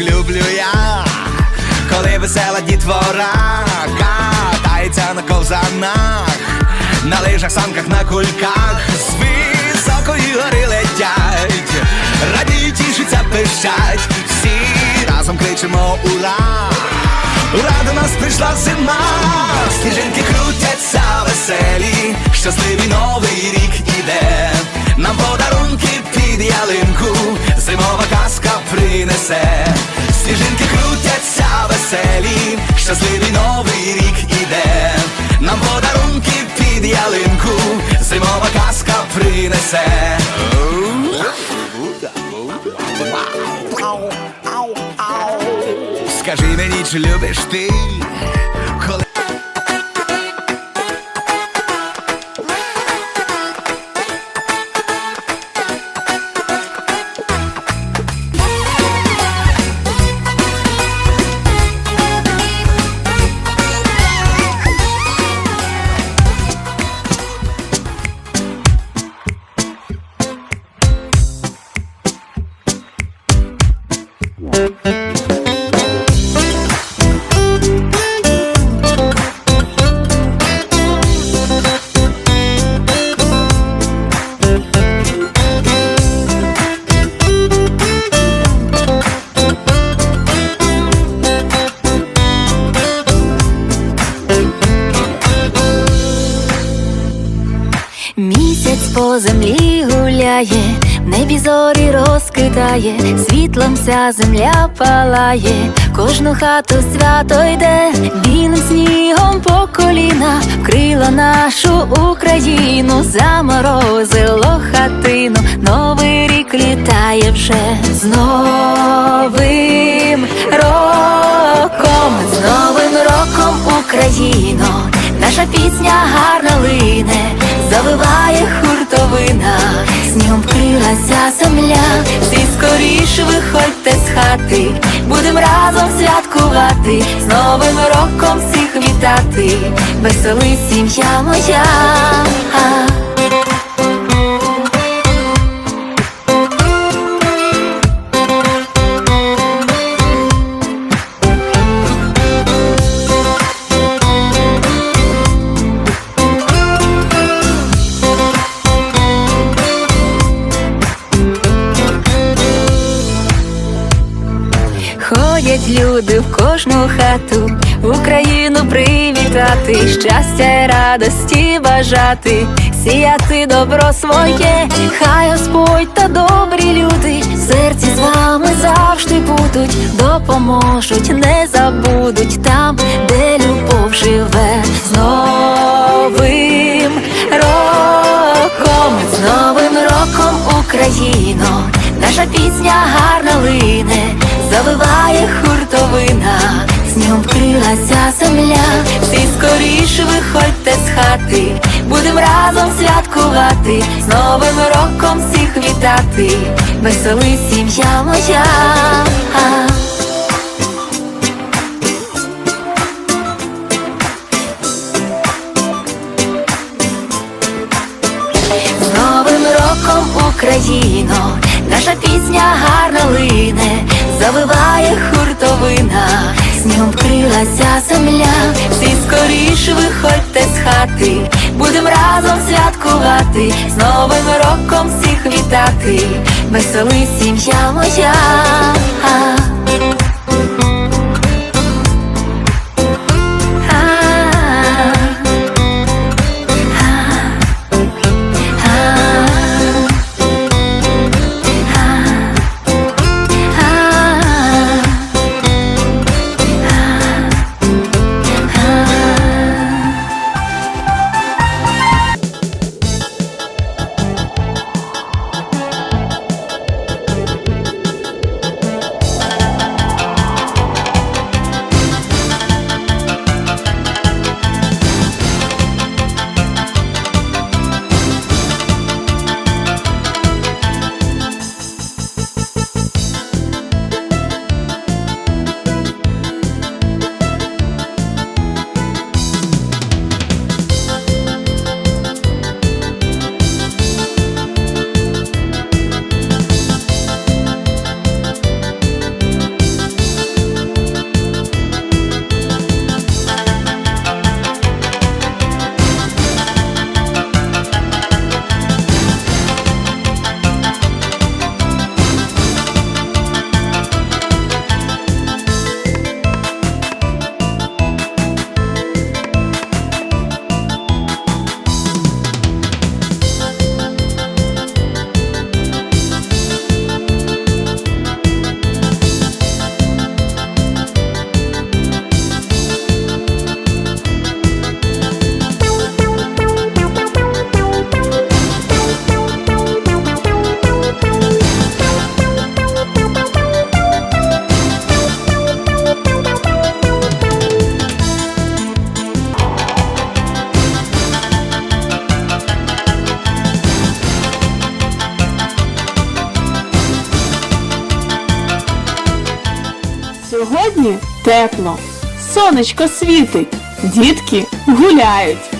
люблю я, коли весела дітвора катається на ковзанах, на лижах, санках, на кульках, з високої гори летять, радіють, тішаться, пищать, всі разом кричимо ура! Ура, до нас прийшла зима, сніжинки крутяться веселі, щасливий принесе. Скажи мені, чи любиш ти, розкидає, світлом вся земля палає, кожну хату свято йде, білим снігом по коліна, вкрила нашу Україну, заморозило хатину, новий рік літає вже з новим роком, з новим роком Україно, наша пісня гарна лине, завиває хуртовина, снігом вкрилася земля, всі скоріш виходьте з хати, будем разом святкувати, з новим роком всіх вітати, весели сім'я моя. Ходять люди в кожну хату, Україну привітати, щастя й радості бажати, сіяти добро своє, хай Господь та добрі люди, серці з вами завжди будуть, допоможуть, не забудуть там, де любов живе, з новим роком, з новим роком Україно, наша пісня гарна лине, завиває хуртовина, снігом вкрилася земля, всі скоріш виходьте з хати, будем разом святкувати, з новим роком всіх вітати, весели сім'я моя. З Новим роком Україно, наша пісня гарно лине, завиває хуртовина, снігом вкрилася земля, всі скоріше виходьте з хати, будем разом святкувати, з новим роком всіх вітати, весели сім'я моя. Сьогодні тепло, сонечко світить, дітки гуляють.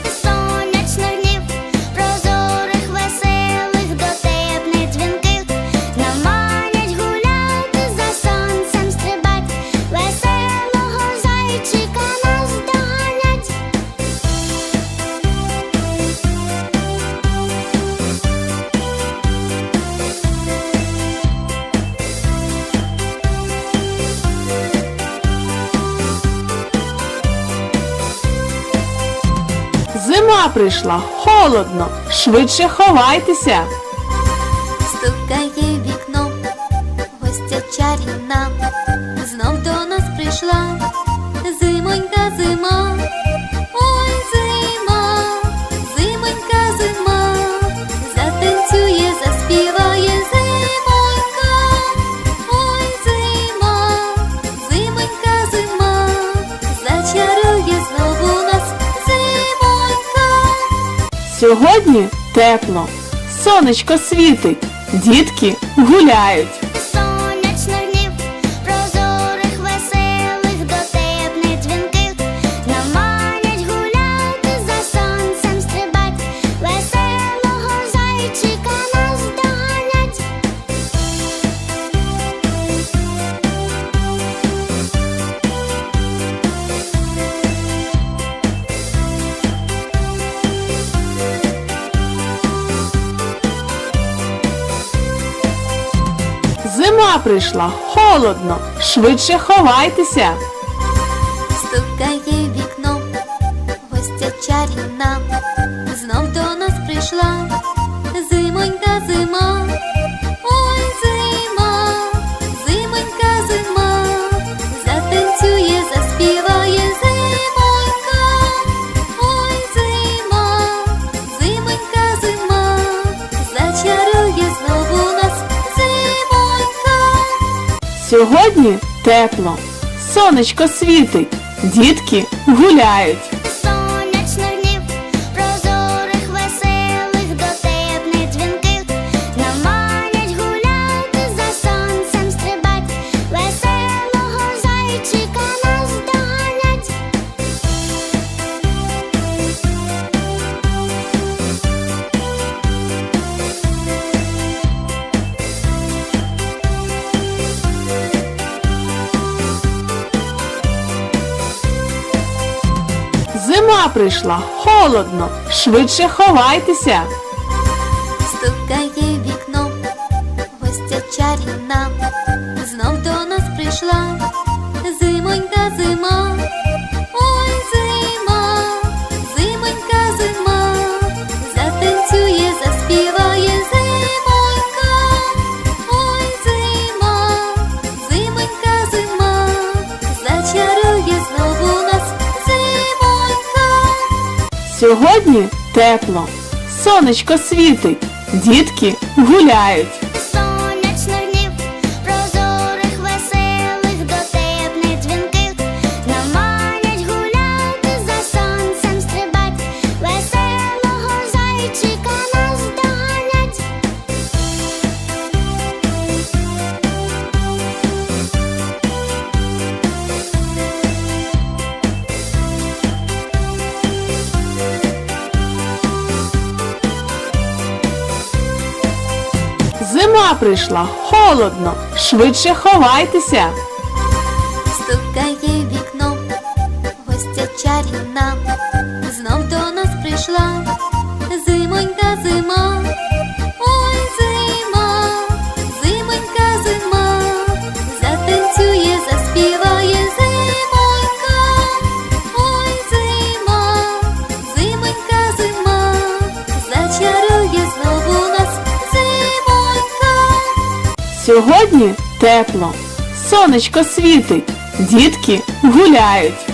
зима прийшла, холодно, швидше ховайтеся. Стукає вікно, гостя чарівна, знов до нас прийшла, зимонька зима. Сьогодні тепло, сонечко світить, дітки гуляють. прийшла холодно, швидше ховайтеся. Стукає вікно, гостя чарівна, знов до нас прийшла. Сьогодні тепло, сонечко світить, дітки гуляють. Зима прийшла, холодно, швидше ховайтеся. Стукає вікно, гостя чарівна, знов до нас прийшла Сьогодні тепло, сонечко світить, дітки гуляють. Прийшла, холодно, швидше ховайтеся. Стукає вікно, гостя чарівна, знов до нас прийшла Сьогодні тепло, сонечко світить, дітки гуляють.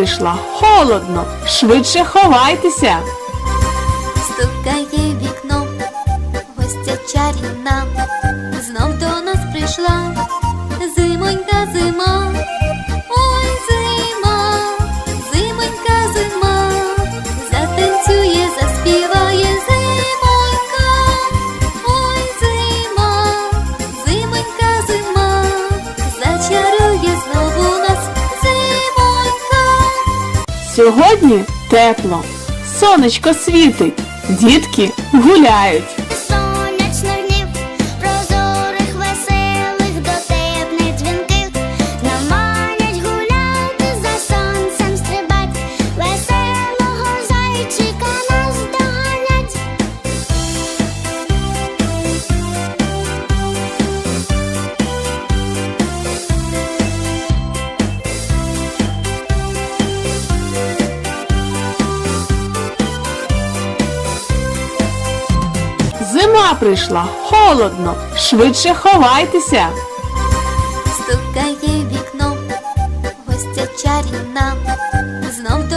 Прийшла, холодно, швидше ховайтеся. Стукає вікно, гостя чарівна, знов до нас прийшла. Зимонька зима, Сьогодні тепло, сонечко світить, дітки гуляють. Прийшла, холодно, швидше ховайтеся. Стукає вікно, гостя чарівна, знов до